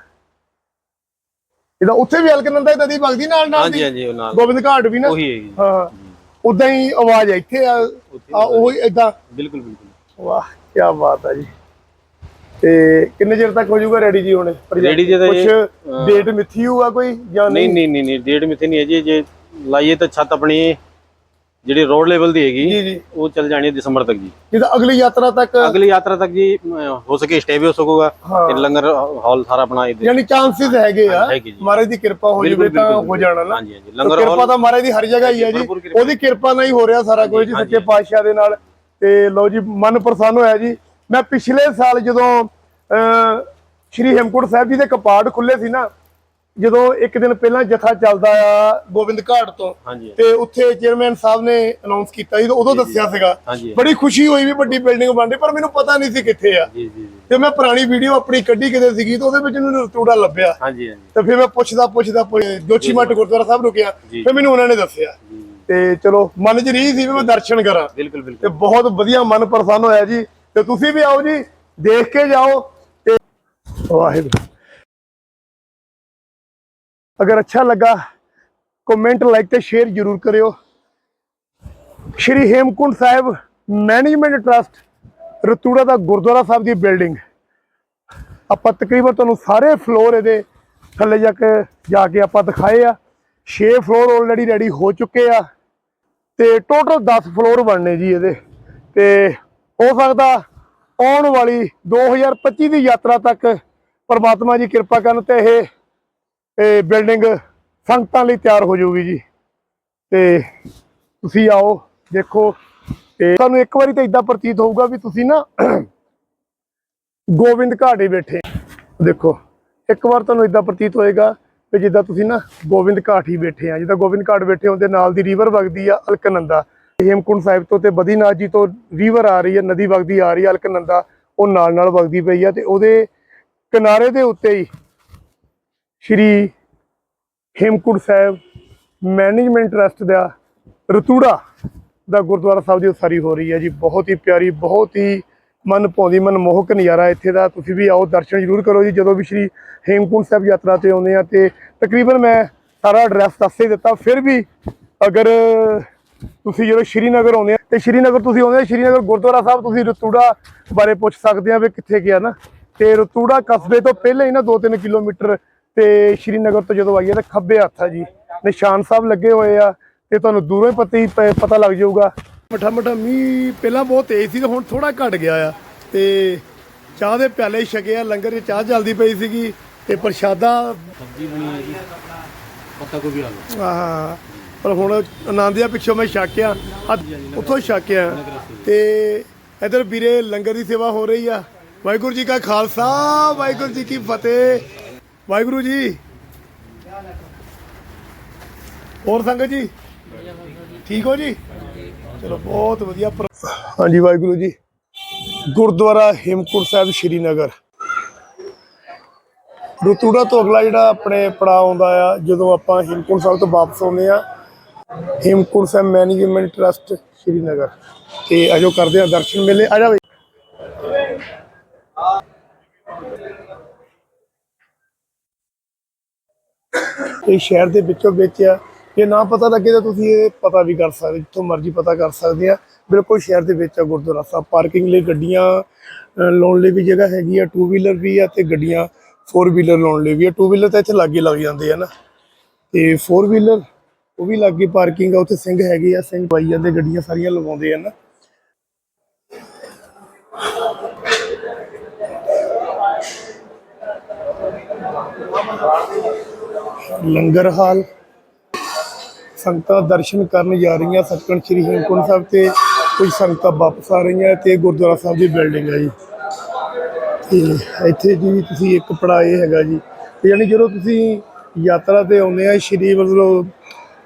ਇਹਦਾ ਉੱਥੇ ਵੀ ਹਲਕਨੰਦਾ ਨਦੀ ਵਗਦੀ ਨਾਲ ਨਾਲ ਹਾਂਜੀ ਦੀ। ਹਾਂਜੀ ਉਹ ਨਾਲ ਗੋਬਿੰਦ ਘਾਟ ਵੀ ਨਾ। ਉਹੀ ਹੈਗੀ ਜੀ। ਹਾਂ ਉਦਾਂ ਹੀ ਆਵਾਜ਼ ਹੈ ਇੱਥੇ ਆ ਉਹ ਇਦਾਂ ਬਿਲਕੁਲ ਬਿਲਕੁਲ। ਵਾਹ ਕੀ ਬਾਤ ਹੈ ਜੀ। ਤੇ ਕਿੰਨੇ ਚਿਰ ਤੱਕ ਹੋ ਜਾਊਗਾ ਰੈਡੀ ਜੀ ਹੁਣ Ready ਜੀ ਕੁਝ ਡੇਟ ਮਿੱਥੀ ਹੋਊਗਾ ਕੋਈ ਜਾਂ ਨਹੀਂ ਨਹੀਂ? ਨਹੀਂ ਡੇਢ ਮਿੱਥੇ ਨਹੀਂ ਹੈ ਜੀ। ਜੇ ਲਾਈਏ ਤਾਂ ਛੱਤ ਆਪਣੀ ਜਿਹੜੀ ਰੋਡ ਲੈਵਲ ਦੀ ਹੈਗੀ ਜੀ ਜੀ। ਉਹ ਚੱਲ ਜਾਣੀ ਹੈ ਦਸੰਬਰ ਤੱਕ ਜੀ। ਜਿਹਦਾ ਅਗਲੀ ਯਾਤਰਾ ਤੱਕ ਅਗਲੀ ਯਾਤਰਾ ਤੱਕ ਜੀ ਅਮ, ਹੋ ਸਕੇ ਸਟੇ ਵੀ ਹੋ ਸਕੂਗਾ। ਹਾਂ। ਤੇ ਲੰਗਰ ਹਾਲ ਸਾਰਾ ਆਪਣਾ ਇਹਦੇ ਯਾਨੀ ਚਾਂਸਸ ਹੈਗੇ ਆ। ਹੈਗੇ ਜੀ। ਮਹਾਰਾਜ ਦੀ ਕਿਰਪਾ ਹੋ ਜਾਵੇ ਤਾਂ ਹੋ ਜਾਣਾ ਨਾ। ਹਾਂਜੀ ਹਾਂਜੀ। ਲੰਗਰ ਕਿਰਪਾ ਹਾਲ ਤਾਂ ਮਹਾਰਾਜ ਦੀ ਹਰ ਜਗ੍ਹਾ ਹੀ ਹੈ ਜੀ। ਭਰਪੂਰ ਕਿਰਪਾ। ਉਹਦੀ ਕਿਰਪਾ ਨਾਲ ਹੀ ਹੋ ਰਿਹਾ ਸਾਰਾ ਕੁਝ ਜੀ ਸੱਚੇ ਪਾਤਸ਼ਾਹ ਦੇ ਨਾਲ। ਤੇ ਲਓ ਜੀ ਮਨ ਪ੍ਰਸੰਨ ਹੋਇਆ ਜੀ। ਮੈਂ ਪਿਛਲੇ ਸਾਲ ਜਦੋਂ ਅਹ, ਸ਼੍ਰੀ ਹੇਮਕੁੰਟ ਸਾਹਿਬ ਜੀ ਦੇ ਕਪਾਟ ਖੁੱਲੇ ਸੀ ਨਾ ਜਦੋਂ ਇੱਕ ਦਿਨ ਪਹਿਲਾਂ ਜਥਾ ਚੱਲਦਾ ਆ ਗੋਬਿੰਦ ਘਾਟ ਤੋਂ ਤੇ ਉੱਥੇ ਚੇਅਰਮੈਨ ਸਾਹਿਬ ਨੇ ਅਨਾਉਂਸ ਕੀਤਾ ਸੀ ਉਦੋਂ ਦੱਸਿਆ ਸੀਗਾ। ਬੜੀ ਖੁਸ਼ੀ ਹੋਈ ਵੀ ਵੱਡੀ ਬਿਲਡਿੰਗ ਬਣ ਰਹੀ ਪਰ ਮੈਨੂੰ ਪਤਾ ਨਹੀਂ ਸੀ ਕਿੱਥੇ ਆ। ਤੇ ਮੈਂ ਪੁਰਾਣੀ ਵੀਡੀਓ ਆਪਣੀ ਕੱਢੀ ਕਿਤੇ ਸੀਗੀ ਤੇ ਉਹਦੇ ਵਿੱਚ ਮੈਨੂੰ ਰਤੂੜਾ ਲੱਭਿਆ। ਤੇ ਫਿਰ ਮੈਂ ਪੁੱਛਦਾ ਪੁੱਛਦਾ ਪੁੱਛ- ਜੋਸ਼ੀ ਮੱਠ ਗੁਰਦੁਆਰਾ ਸਾਹਿਬ ਰੁਕਿਆ। ਫਿਰ ਮੈਨੂੰ ਉਹਨਾਂ ਨੇ ਦੱਸਿਆ। ਤੇ ਚਲੋ ਮਨ 'ਚ ਰੀਝ ਸੀ ਵੀ ਮੈਂ ਦਰਸ਼ਨ ਕਰਾਂ। ਬਿਲਕੁਲ। ਤੇ ਬਹੁਤ ਵਧੀਆ ਮਨ ਪ੍ਰਸੰਨ ਹੋਇਆ ਜੀ। ਤੇ ਤੁਸੀਂ ਵੀ ਆਓ ਜੀ ਦੇਖ ਕੇ ਜਾਓ ਤੇ ਵਾਹਿਗੁਰੂ। ਅਗਰ ਅੱਛਾ ਲੱਗਾ ਕਮੈਂਟ ਲਾਈਕ ਤੇ ਸ਼ੇਅਰ ਜਰੂਰ ਕਰਿਓ। ਸ਼੍ਰੀ ਹੇਮਕੁੰਟ ਸਾਹਿਬ ਮੈਨੇਜਮੈਂਟ ਟਰਸਟ ਰਤੂੜਾ ਦਾ ਗੁਰਦੁਆਰਾ ਸਾਹਿਬ ਦੀ ਬਿਲਡਿੰਗ ਆਪਾਂ ਤਕਰੀਬਨ ਤੁਹਾਨੂੰ ਸਾਰੇ ਫਲੋਰ ਇਹਦੇ ਥੱਲੇ ਜਾ ਕੇ ਜਾ ਕੇ ਆਪਾਂ ਦਿਖਾਏ ਆ। 6 ਫਲੋਰ ਆਲਰੇਡੀ ਰੈਡੀ ਹੋ ਚੁੱਕੇ ਆ। ਤੇ ਟੋਟਲ 10 ਫਲੋਰ ਬਣਨੇ ਜੀ ਇਹਦੇ। ਤੇ ਹੋ ਸਕਦਾ ਆਉਣ ਵਾਲੀ 2025 ਦੀ ਯਾਤਰਾ ਤੱਕ ਪਰਮਾਤਮਾ ਜੀ ਕਿਰਪਾ ਕਰਨ ਤੇ ਇਹ ਇਹ ਬਿਲਡਿੰਗ ਸੰਗਤਾਂ ਲਈ ਤਿਆਰ ਹੋ ਜਾਊਗੀ ਜੀ। ਤੇ ਤੁਸੀਂ ਆਓ, ਦੇਖੋ। ਤੇ ਤੁਹਾਨੂੰ ਇੱਕ ਵਾਰੀ ਤਾਂ ਇਦਾਂ ਪ੍ਰਤੀਤ ਹੋਊਗਾ ਵੀ ਤੁਸੀਂ ਨਾ <coughs> ਗੋਬਿੰਦ ਘਾਟੇ ਬੈਠੇ। ਦੇਖੋ, ਇੱਕ ਵਾਰ ਤੁਹਾਨੂੰ ਇਦਾਂ ਪ੍ਰਤੀਤ ਹੋਏਗਾ ਵੀ ਜਿੱਦਾਂ ਤੁਸੀਂ ਨਾ ਗੋਬਿੰਦ ਘਾਟ ਹੀ ਬੈਠੇ ਆ। ਜਿੱਦਾਂ ਗੋਬਿੰਦ ਘਾਟ ਬੈਠੇ ਹੁੰਦੇ, ਨਾਲ ਦੀ ਰੀਵਰ ਵਗਦੀ ਆ ਅਲਕਨੰਦਾ। ਹੇਮਕੁੰਟ ਸਾਹਿਬ ਤੋਂ ਤੇ ਬਦੀਨਾਥ ਜੀ ਤੋਂ ਰੀਵਰ ਆ ਰਹੀ ਹੈ ਨਦੀ ਵਗਦੀ ਆ ਰਹੀ ਹੈ ਅਲਕਨੰਦਾ। ਉਹ ਨਾਲ ਨਾਲ ਵਗਦੀ ਪਈ ਆ ਤੇ ਉਹਦੇ ਕਿਨਾਰੇ ਦੇ ਉੱਤੇ ਹੀ ਸ਼੍ਰੀ ਹੇਮਕੁੰਟ ਸਾਹਿਬ ਮੈਨੇਜਮੈਂਟ ਟਰਸਟ ਦਾ ਰਤੂੜਾ ਦਾ ਗੁਰਦੁਆਰਾ ਸਾਹਿਬ ਦੀ ਉਸਾਰੀ ਹੋ ਰਹੀ ਹੈ ਜੀ। ਬਹੁਤ ਹੀ ਪਿਆਰੀ, ਬਹੁਤ ਹੀ ਮਨ ਭਾਉਂਦੀ, ਮਨਮੋਹਕ ਨਜ਼ਾਰਾ ਇੱਥੇ ਦਾ। ਤੁਸੀਂ ਵੀ ਆਓ, ਦਰਸ਼ਨ ਜ਼ਰੂਰ ਕਰੋ ਜੀ। ਜਦੋਂ ਵੀ ਸ਼੍ਰੀ ਹੇਮਕੁੰਟ ਸਾਹਿਬ ਯਾਤਰਾ ਤੇ ਆਉਂਦੇ ਆ ਤੇ ਤਕਰੀਬਨ ਮੈਂ ਸਾਰਾ ਐਡਰੈਸ ਦੱਸ ਹੀ ਦਿੱਤਾ। ਫਿਰ ਵੀ ਅਗਰ ਤੁਸੀਂ ਜਦੋਂ ਸ਼੍ਰੀਨਗਰ ਆਉਂਦੇ ਆ ਤੇ ਸ਼੍ਰੀਨਗਰ ਤੁਸੀਂ ਆਉਂਦੇ ਆ ਸ਼੍ਰੀਨਗਰ ਗੁਰਦੁਆਰਾ ਸਾਹਿਬ ਤੁਸੀਂ ਰਤੂੜਾ ਬਾਰੇ ਪੁੱਛ ਸਕਦੇ ਆ ਵੀ ਕਿੱਥੇ ਗਿਆ ਨਾ। ਤੇ ਰਤੂੜਾ ਕਸਬੇ ਤੋਂ ਪਹਿਲਾਂ ਹੀ ਨਾ 2-3 ਕਿਲੋਮੀਟਰ ਤੇ ਸ਼੍ਰੀਨਗਰ ਤੋਂ ਜਦੋਂ ਆਈਏ ਤਾਂ ਖੱਬੇ ਹੱਥ ਆ ਜੀ। ਨਿਸ਼ਾਨ ਸਾਹਿਬ ਲੱਗੇ ਹੋਏ ਆ ਤੇ ਤੁਹਾਨੂੰ ਦੂਰੋਂ ਹੀ ਪਤਾ ਹੀ ਪਤਾ ਲੱਗ ਜਾਊਗਾ। ਮਠਾ ਮਠਾ ਮੀਂਹ ਪਹਿਲਾਂ ਬਹੁਤ ਤੇਜ਼ ਸੀ ਤੇ ਹੁਣ ਥੋੜਾ ਘਟ ਗਿਆ ਆ। ਤੇ ਚਾਹ ਦੇ ਪਿਆਲੇ ਛਕੇ ਆ ਲੰਗਰ 'ਚ ਚਾਹ ਚੱਲਦੀ ਪਈ ਸੀਗੀ ਤੇ ਪ੍ਰਸ਼ਾਦਾ ਸਬਜ਼ੀ ਬਣੀ ਹੈ ਜੀ ਪੱਤਾ ਗੋਭੀ ਆਲੂ। ਆਹ ਪਰ ਹੁਣ ਆਨੰਦਿਆ ਪਿੱਛੋਂ ਮੈਂ ਛਕਿਆ ਉੱਥੋਂ ਛਕਿਆ ਤੇ ਇਧਰ ਵੀਰੇ ਲੰਗਰ ਦੀ ਸੇਵਾ ਹੋ ਰਹੀ ਆ। ਵਾਹਿਗੁਰੂ ਜੀ ਕਾ ਖਾਲਸਾ ਵਾਹਿਗੁਰੂ ਜੀ ਕੀ ਫਤਿਹ। ਵਾਹਿਗੁਰੂ ਜੀ। ਹੋਰ ਸੰਗਤ ਜੀ? ਠੀਕ ਹੋ ਜੀ? ਚਲੋ, ਬਹੁਤ ਵਧੀਆ ਹਾਂਜੀ, ਵਾਹਿਗੁਰੂ ਜੀ। ਗੁਰਦੁਆਰਾ ਹੇਮਕੁੰਟ ਸਾਹਿਬ, ਸ਼੍ਰੀਨਗਰ। ਰਤੂੜਾ ਤੋਂ ਅਗਲਾ ਜਿਹੜਾ ਆਪਣੇ ਪੜਾਅ ਆਉਂਦਾ ਆ, ਜਦੋਂ ਆਪਾਂ ਹੇਮਕੁੰਟ ਸਾਹਿਬ ਤੋਂ ਵਾਪਸ ਆਉਂਦੇ ਆ, ਹੇਮਕੁੰਟ ਸਾਹਿਬ ਮੈਨੇਜਮੈਂਟ ਟਰਸਟ ਸ਼੍ਰੀਨਗਰ। ਤੇ ਅਜੋ ਕਰਦੇ ਆ ਦਰਸ਼ਨ ਮੇਲੇ। ਆ ਜਾ ਇਹ ਸ਼ਹਿਰ ਦੇ ਵਿੱਚੋਂ ਵਿੱਚ ਆ, ਜੇ ਨਾ ਪਤਾ ਲੱਗੇ ਤਾਂ ਤੁਸੀਂ ਇਹ ਪਤਾ ਵੀ ਕਰ ਸਕਦੇ, ਜਿੱਥੋਂ ਮਰਜ਼ੀ ਪਤਾ ਕਰ ਸਕਦੇ ਆ। ਬਿਲਕੁਲ ਸ਼ਹਿਰ ਦੇ ਵਿੱਚ ਆ, ਗੁਰਦੁਆਰਾ ਸਾਹਿਬ, ਪਾਰਕਿੰਗ ਲਈ ਗੱਡੀਆਂ ਲਾਉਣ ਲਈ ਵੀ ਜਗ੍ਹਾ ਹੈਗੀ ਆ ਟੂ ਵੀਲਰ ਵੀ ਆ ਤੇ ਗੱਡੀਆਂ ਫੋਰ ਵੀਲਰ ਲਾਉਣ ਲਈ ਵੀ ਆ। ਟੂ ਵੀਲਰ ਤਾਂ ਇੱਥੇ ਲਾਗੇ ਲੱਗ ਜਾਂਦੇ ਆ ਨਾ। ਤੇ ਫੋਰ ਵੀਲਰ ਉਹ ਵੀ ਲਾਗੇ ਪਾਰਕਿੰਗ ਆ, ਉੱਥੇ ਸਿੰਘ ਹੈਗੇ ਆ, ਸਿੰਘ ਪਾਈ ਜਾਂਦੇ, ਗੱਡੀਆਂ ਸਾਰੀਆਂ ਲਵਾਉਂਦੇ ਆ ਨਾ। ਲੰਗਰ ਹਾਲ। ਸੰਗਤਾਂ ਦਰਸ਼ਨ ਕਰਨ ਜਾ ਰਹੀਆਂ। ਸੱਚਖੰਡ ਸ੍ਰੀ ਹੇਮਕੁੰਟ ਸਾਹਿਬ ਤੇ ਕੁਝ ਸੰਗਤਾਂ ਵਾਪਸ ਆ ਰਹੀਆਂ ਤੇ ਗੁਰਦੁਆਰਾ ਸਾਹਿਬ ਦੀ ਬਿਲਡਿੰਗ ਹੈ ਜੀ। ਤੇ ਇੱਥੇ ਜੀ ਤੁਸੀਂ ਇੱਕ ਪੜਾਏ ਹੈਗਾ ਜੀ। ਯਾਨੀ ਜਦੋਂ ਤੁਸੀਂ ਯਾਤਰਾ ਤੇ ਆਉਂਦੇ ਆ, ਸ਼੍ਰੀ ਮਤਲਬ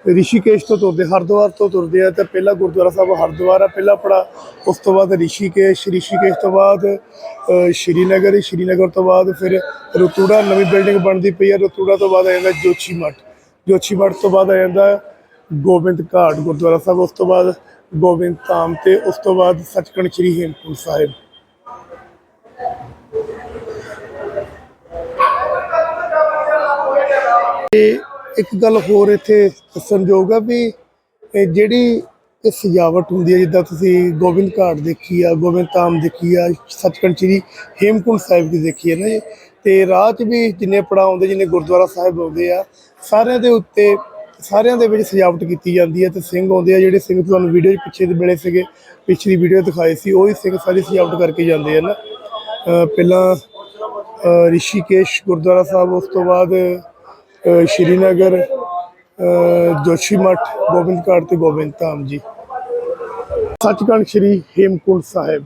ਰਿਸ਼ੀਕੇਸ਼ ਤੋਂ ਤੁਰਦੇ, ਹਰਿਦੁਆਰ ਤੋਂ ਤੁਰਦੇ ਆ, ਤੇ ਪਹਿਲਾ ਗੁਰਦੁਆਰਾ ਸਾਹਿਬ ਹਰਿਦੁਆਰ ਆ, ਪਹਿਲਾ ਪੜਾ ਉਸ ਤੋਂ ਬਾਅਦ ਰਿਸ਼ੀਕੇਸ਼ ਰਿਸ਼ੀਕੇਸ਼ ਤੋਂ ਬਾਅਦ ਸ਼੍ਰੀਨਗਰ ਸ਼੍ਰੀਨਗਰ ਤੋਂ ਬਾਅਦ ਫਿਰ ਰਤੂੜਾ, ਨਵੀਂ ਬਿਲਡਿੰਗ ਬਣਦੀ ਪਈ ਆ, ਰਤੂੜਾ ਤੋਂ ਬਾਅਦ ਆ ਜਾਂਦਾ ਜੋਸ਼ੀ ਮੱਠ। ਜੋਸ਼ੀ ਮੱਠ ਤੋਂ ਬਾਅਦ ਆ ਜਾਂਦਾ ਗੋਬਿੰਦ ਘਾਟ ਗੁਰਦੁਆਰਾ ਸਾਹਿਬ, ਉਸ ਤੋਂ ਬਾਅਦ ਗੋਬਿੰਦ ਧਾਮ ਤੇ ਉਸ ਤੋਂ ਬਾਅਦ ਸੱਚਖੰਡ ਸ੍ਰੀ ਹੇਮਕੁੰਟ ਸਾਹਿਬ। ਤੇ ਇੱਕ ਗੱਲ ਹੋਰ ਇੱਥੇ ਦੱਸਣਯੋਗ ਆ ਵੀ ਜਿਹੜੀ ਇਹ ਸਜਾਵਟ ਹੁੰਦੀ ਹੈ ਜਿੱਦਾਂ ਤੁਸੀਂ ਗੋਬਿੰਦ ਘਾਟ ਦੇਖੀ ਆ, ਗੋਬਿੰਦ ਧਾਮ ਦੇਖੀ ਆ, ਸੱਚਖੰਡ ਸ੍ਰੀ ਹੇਮਕੁੰਟ ਸਾਹਿਬ ਦੀ ਦੇਖੀ ਹੈ ਨਾ ਜੀ ਤੇ ਰਾਹ 'ਚ ਵੀ ਜਿੰਨੇ ਪੜਾਅ ਆਉਂਦੇ, ਜਿੰਨੇ ਗੁਰਦੁਆਰਾ ਸਾਹਿਬ ਆਉਂਦੇ ਆ, ਸਾਰਿਆਂ ਦੇ ਉੱਤੇ, ਸਾਰਿਆਂ ਦੇ ਵਿੱਚ ਸਜਾਵਟ ਕੀਤੀ ਜਾਂਦੀ ਹੈ ਤੇ ਸਿੰਘ ਆਉਂਦੇ ਆ, ਜਿਹੜੇ ਸਿੰਘ ਤੁਹਾਨੂੰ ਵੀਡੀਓ 'ਚ ਪਿੱਛੇ ਦੇ ਮਿਲੇ ਸੀਗੇ, ਪਿਛਲੀ ਵੀਡੀਓ ਦਿਖਾਏ ਸੀ, ਉਹ ਉਹੀ ਸਿੰਘ ਸਾਰੀ ਸਜਾਵਟ ਕਰਕੇ ਜਾਂਦੇ ਆ ਨਾ। ਪਹਿਲਾਂ ਰਿਸ਼ੀਕੇਸ਼ ਗੁਰਦੁਆਰਾ ਸਾਹਿਬ, ਉਸ ਤੋਂ ਬਾਅਦ ਸ਼੍ਰੀਨਗਰ ਜੋਸ਼ੀ ਜੋਸ਼ੀਮਠ ਗੋਬਿੰਦ ਘਾਟ ਤੇ ਗੋਬਿੰਦ ਧਾਮ ਜੀ। ਸੱਚਖੰਡ ਸ਼੍ਰੀ ਹੇਮਕੁੰਟ ਸਾਹਿਬ।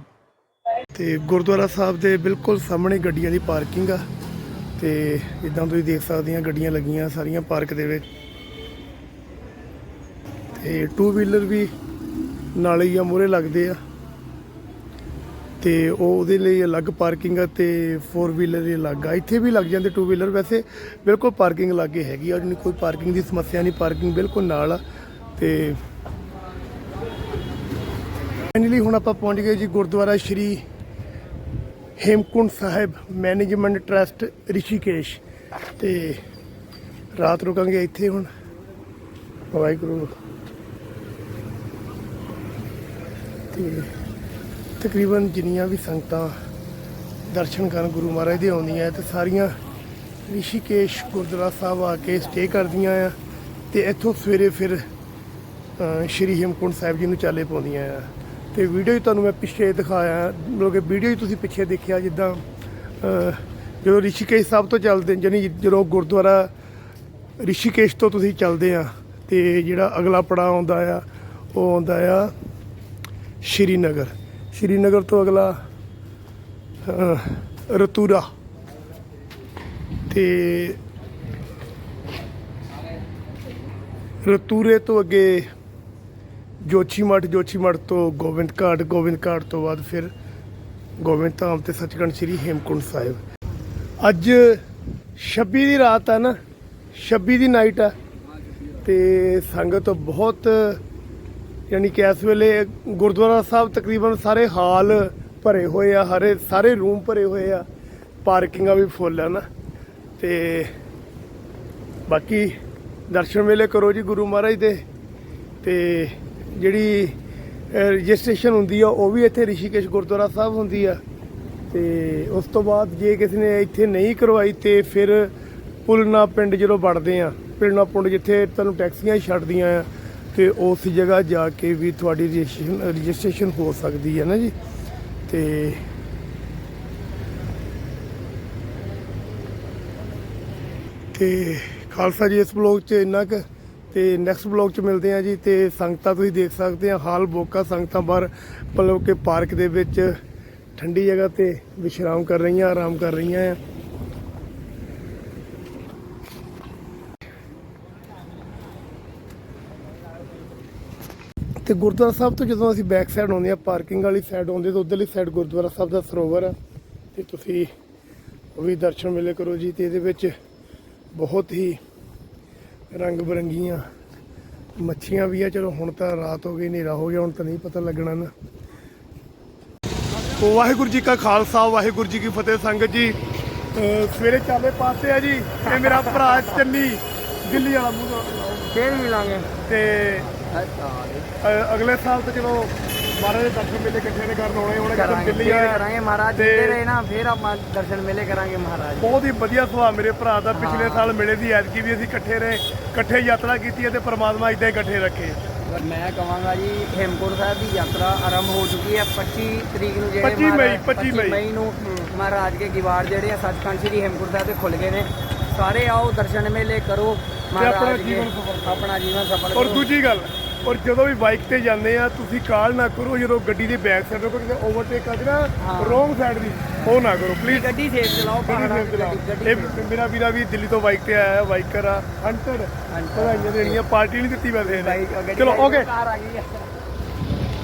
ਤੇ ਗੁਰਦੁਆਰਾ ਸਾਹਿਬ ਦੇ ਬਿਲਕੁਲ ਸਾਹਮਣੇ ਗੱਡੀਆਂ ਦੀ ਪਾਰਕਿੰਗ ਆ। ਤੇ ਇਦਾਂ ਤੁਸੀਂ ਦੇਖ ਸਕਦੇ ਆ, ਗੱਡੀਆਂ ਲੱਗੀਆਂ ਸਾਰੀਆਂ ਪਾਰਕ ਦੇ ਵਿੱਚ। ਤੇ ਟੂ ਵੀਲਰ ਵੀ ਨਾਲੇ ਹੀ ਆ, ਮੂਹਰੇ ਲੱਗਦੇ ਆ। ਤੇ ਉਹ ਉਹਦੇ ਲਈ ਅਲੱਗ ਪਾਰਕਿੰਗ ਆ ਤੇ 4 ਵੀਲਰ ਹੀ ਅਲੱਗ ਆ। ਇੱਥੇ ਵੀ ਲੱਗ ਜਾਂਦੇ ਟੂ ਵੀਲਰ ਵੈਸੇ ਬਿਲਕੁਲ ਪਾਰਕਿੰਗ ਲਾਗੇ ਹੈਗੀ ਆ ਨਹੀਂ ਕੋਈ ਪਾਰਕਿੰਗ ਦੀ ਸਮੱਸਿਆ ਨਹੀਂ, ਪਾਰਕਿੰਗ ਬਿਲਕੁਲ ਨਾਲ ਆ ਤੇ ਫਾਈਨਲੀ ਹੁਣ ਆਪਾਂ ਪਹੁੰਚ ਗਏ ਜੀ ਗੁਰਦੁਆਰਾ ਸ਼੍ਰੀ ਹੇਮਕੁੰਟ ਸਾਹਿਬ ਮੈਨੇਜਮੈਂਟ ਟਰਸਟ ਰਿਸ਼ੀਕੇਸ਼ ਤੇ ਰਾਤ ਰੁਕਾਂਗੇ ਇੱਥੇ ਹੁਣ। ਵਾਹਿਗੁਰੂ। ਤੇ ਤਕਰੀਬਨ ਜਿੰਨੀਆਂ ਵੀ ਸੰਗਤਾਂ ਦਰਸ਼ਨ ਕਰਨ ਗੁਰੂ ਮਹਾਰਾਜ ਦੇ ਆਉਂਦੀਆਂ ਤੇ ਸਾਰੀਆਂ ਰਿਸ਼ੀਕੇਸ਼ ਗੁਰਦੁਆਰਾ ਸਾਹਿਬ ਆ ਕੇ ਸਟੇ ਕਰਦੀਆਂ ਆ ਤੇ ਇੱਥੋਂ ਸਵੇਰੇ ਫਿਰ ਸ਼੍ਰੀ ਹੇਮਕੁੰਟ ਸਾਹਿਬ ਜੀ ਨੂੰ ਚਾਲੇ ਪਾਉਂਦੀਆਂ ਆ। ਤੇ ਵੀਡੀਓ 'ਚ ਤੁਹਾਨੂੰ ਮੈਂ ਪਿੱਛੇ ਦਿਖਾਇਆ, ਮਤਲਬ ਕਿ ਵੀਡੀਓ ਹੀ ਤੁਸੀਂ ਪਿੱਛੇ ਦੇਖਿਆ ਜਿੱਦਾਂ ਜਦੋਂ ਰਿਸ਼ੀਕੇਸ਼ ਸਾਹਿਬ ਤੋਂ ਚੱਲਦੇ ਜਾਨੀ ਜਦੋਂ ਗੁਰਦੁਆਰਾ ਰਿਸ਼ੀਕੇਸ਼ ਤੋਂ ਤੁਸੀਂ ਚੱਲਦੇ ਆ ਤੇ ਜਿਹੜਾ ਅਗਲਾ ਪੜਾਅ ਆਉਂਦਾ ਆ, ਉਹ ਆਉਂਦਾ ਆ ਸ਼੍ਰੀਨਗਰ। ਸ਼੍ਰੀਨਗਰ ਤੋਂ ਅਗਲਾ ਰਤੂਰਾ। ਤੇ ਰਤੂਰੇ ਤੋਂ ਅੱਗੇ ਜੋਸ਼ੀਮਠ ਜੋਸ਼ੀਮਠ ਤੋਂ ਗੋਬਿੰਦ ਘਾਟ ਗੋਬਿੰਦ ਘਾਟ ਤੋਂ ਬਾਅਦ ਫਿਰ ਗੋਬਿੰਦ ਧਾਮ ਤੇ ਸੱਚਖੰਡ ਸ੍ਰੀ ਹੇਮਕੁੰਟ ਸਾਹਿਬ। ਅੱਜ 26 ਦੀ ਰਾਤ ਆ ਨਾ 26 ਦੀ ਨਾਈਟ ਆ ਤੇ ਸੰਗਤ ਬਹੁਤ ਯਾਨੀ ਕਿ ਇਸ ਵੇਲੇ ਗੁਰਦੁਆਰਾ ਸਾਹਿਬ ਤਕਰੀਬਨ ਸਾਰੇ ਹਾਲ ਭਰੇ ਹੋਏ ਆ, ਹਰੇ ਸਾਰੇ ਰੂਮ ਭਰੇ ਹੋਏ ਆ। ਪਾਰਕਿੰਗਾਂ ਵੀ ਫੁੱਲ ਆ ਨਾ। ਤੇ ਬਾਕੀ ਦਰਸ਼ਨ ਵੇਲੇ ਕਰੋ ਜੀ ਗੁਰੂ ਮਹਾਰਾਜ ਦੇ। ਤੇ ਜਿਹੜੀ ਰਜਿਸਟ੍ਰੇਸ਼ਨ ਹੁੰਦੀ ਆ, ਉਹ ਵੀ ਇੱਥੇ ਰਿਸ਼ੀਕੇਸ਼ ਗੁਰਦੁਆਰਾ ਸਾਹਿਬ ਹੁੰਦੀ ਆ। ਤੇ ਉਸ ਤੋਂ ਬਾਅਦ ਜੇ ਕਿਸੇ ਨੇ ਇੱਥੇ ਨਹੀਂ ਕਰਵਾਈ ਤੇ ਫਿਰ ਪੁਲਨਾ ਪਿੰਡ ਜਦੋਂ ਵੜਦੇ ਆ ਪਿੰਡਨਾ ਪੁੰਡ ਜਿੱਥੇ ਤੁਹਾਨੂੰ ਟੈਕਸੀਆਂ ਹੀ ਛੱਡਦੀਆਂ ਆ ਤੇ ਉਸ ਜਗ੍ਹਾ ਜਾ ਕੇ ਵੀ ਤੁਹਾਡੀ ਰਜਿਸਟ੍ਰੇਸ਼ਨ ਰਜਿਸਟ੍ਰੇਸ਼ਨ ਹੋ ਸਕਦੀ ਹੈ ਨਾ ਜੀ? ਤੇ ਤੇ ਖਾਲਸਾ ਜੀ, ਇਸ ਬਲੌਗ 'ਚ ਇੰਨਾ ਕੁ ਤੇ ਨੈਕਸਟ ਬਲੌਗ 'ਚ ਮਿਲਦੇ ਆ ਜੀ ਤੇ ਸੰਗਤਾਂ ਤੁਸੀਂ ਦੇਖ ਸਕਦੇ ਆ ਹਾਲ ਬੋਕਾ ਸੰਗਤਾਂ ਬਾਹਰ ਮਤਲਬ ਕਿ ਪਾਰਕ ਦੇ ਵਿੱਚ ਠੰਡੀ ਜਗ੍ਹਾ ਤੇ ਵਿਸ਼ਰਾਮ ਕਰ ਰਹੀਆਂ, ਆਰਾਮ ਕਰ ਰਹੀਆਂ ਆ। ਤੇ ਗੁਰਦੁਆਰਾ ਸਾਹਿਬ ਤੋਂ ਜਦੋਂ ਅਸੀਂ ਬੈਕ ਸਾਈਡ ਆਉਂਦੇ ਆ ਪਾਰਕਿੰਗ ਵਾਲੀ ਸਾਈਡ ਆਉਂਦੇ ਤਾਂ ਉਧਰਲੀ ਸਾਈਡ ਗੁਰਦੁਆਰਾ ਸਾਹਿਬ ਦਾ ਸਰੋਵਰ ਆ। ਤੇ ਤੁਸੀਂ ਉਹ ਵੀ ਦਰਸ਼ਨ ਮਿਲੇ ਕਰੋ ਜੀ ਤੇ ਇਹਦੇ ਵਿੱਚ ਬਹੁਤ ਹੀ ਰੰਗ ਬਰੰਗੀਆਂ ਮੱਛੀਆਂ ਵੀ ਆ। ਚਲੋ ਹੁਣ ਤਾਂ ਰਾਤ ਹੋ ਗਈ ਹਨੇਰਾ ਹੋ ਗਿਆ ਹੁਣ ਤਾਂ ਨਹੀਂ ਪਤਾ ਲੱਗਣਾ ਨਾ। ਵਾਹਿਗੁਰੂ ਜੀ ਕਾ ਖਾਲਸਾ ਵਾਹਿਗੁਰੂ ਜੀ ਕੀ ਫਤਿਹ ਸੰਗਤ ਜੀ। ਸਵੇਰੇ ਚਾਲੇ ਪਾਸੇ ਆ ਜੀ ਇਹ ਮੇਰਾ ਭਰਾ ਚੰਨੀ ਦਿੱਲੀ ਵਾਲਾ ਮੂੰਹ ਫੇਰ ਮਿਲਾਂਗੇ। ਤੇ ਅਗਲੇ ਸਾਲ ਤਾਂ ਚਲੋ ਮਹਾਰਾਜ ਦੇ ਦਰਸ਼ਨ ਮੇਲੇ ਇਕੱਠੇ ਨੇ ਕਰਨ ਆਉਣੇ ਹੁਣ ਕਰਾਂਗੇ ਦਿੱਲੀ ਫੇਰ ਕਰਾਂਗੇ ਮਹਾਰਾਜ ਤੇ- ਜਿੱਤੇ ਰਹੇ ਨਾ ਫੇਰ ਆਪਾਂ ਦਰਸ਼ਨ ਮੇਲੇ ਕਰਾਂਗੇ ਮਹਾਰਾਜ। ਬਹੁਤ ਹੀ ਵਧੀਆ ਸੁਭਾਅ ਮੇਰੇ ਭਰਾ ਦਾ ਪਿਛਲੇ ਸਾਲ ਮਿਲੇ ਦੀ ਐਤਕੀ ਵੀ ਅਸੀਂ ਇਕੱਠੇ ਰਹੇ ਇਕੱਠੇ ਯਾਤਰਾ ਕੀਤੀ ਹੈ ਤੇ ਪ੍ਰਮਾਤਮਾ ਇਦਾਂ ਹੀ ਇਕੱਠੇ ਰੱਖੇ। ਮੈਂ ਕਹਾਂਗਾ ਜੀ ਹੇਮਕੁੰਟ ਸਾਹਿਬ ਦੀ ਯਾਤਰਾ ਆਰੰਭ ਹੋ ਚੁੱਕੀ ਹੈ 25 ਤਰੀਕ ਨੂੰ ਜਿਹੜੇ 25 ਮਈ, ਮਹਾਰਾਜ- 25 ਮਈ। ਨੂੰ ਮਹਾਰਾਜ ਕੇ ਗਿਵਾੜ ਜਿਹੜੇ ਆ ਸੱਚਖੰਡ ਸ੍ਰੀ ਹੇਮਕੁੰਟ ਸਾਹਿਬ ਦੇ ਖੁੱਲ ਗਏ ਨੇ। ਸਾਰੇ ਆਓ ਦਰਸ਼ਨ ਮੇਲੇ ਕਰੋ ਆਪਣਾ ਮਹਾਰਾਜ ਕੇ ਜੀਵਨ ਸਫਲ ਕਰੋ। ਆਪਣਾ ਜੀਵਨ ਸਫਲ ਔਰ ਕਰੋ। ਦੂਜੀ ਗੱਲ ਔਰ ਜਦੋਂ ਵੀ ਬਾਈਕ ਤੇ ਜਾਂਦੇ ਆ ਤੁਸੀਂ ਕਾਲ ਨਾ ਕਰੋ ਜਦੋਂ ਗੱਡੀ ਦੇ ਬੈਕ ਸਾਈਡ ਤੋਂ ਕਿਸੇ ਓਵਰਟੇਕ ਕਰਦੇ ਨਾ। ਰੋਂਗ ਸਾਈਡ ਦੀ ਉਹ ਨਾ ਕਰੋ ਪਲੀਜ਼ ਗੱਡੀ ਸੇਫ ਚਲਾਓ ਗੱਡੀ ਗੱਡੀ ਇਹ ਮੇਰਾ ਵੀਰਾ ਵੀ ਦਿੱਲੀ ਤੋਂ ਬਾਈਕ ਤੇ ਆਇਆ ਬਾਈਕਰ ਆ ਹੰਟਰ Hunter। ਵਧਾਈਆਂ ਦੇਣੀਆਂ ਪਾਰਟੀ ਨਹੀਂ ਦਿੱਤੀ ਵੈਸੇ। ਚਲੋ ਓਕੇ ਕਾਰ ਆ ਗਈ ਹੈ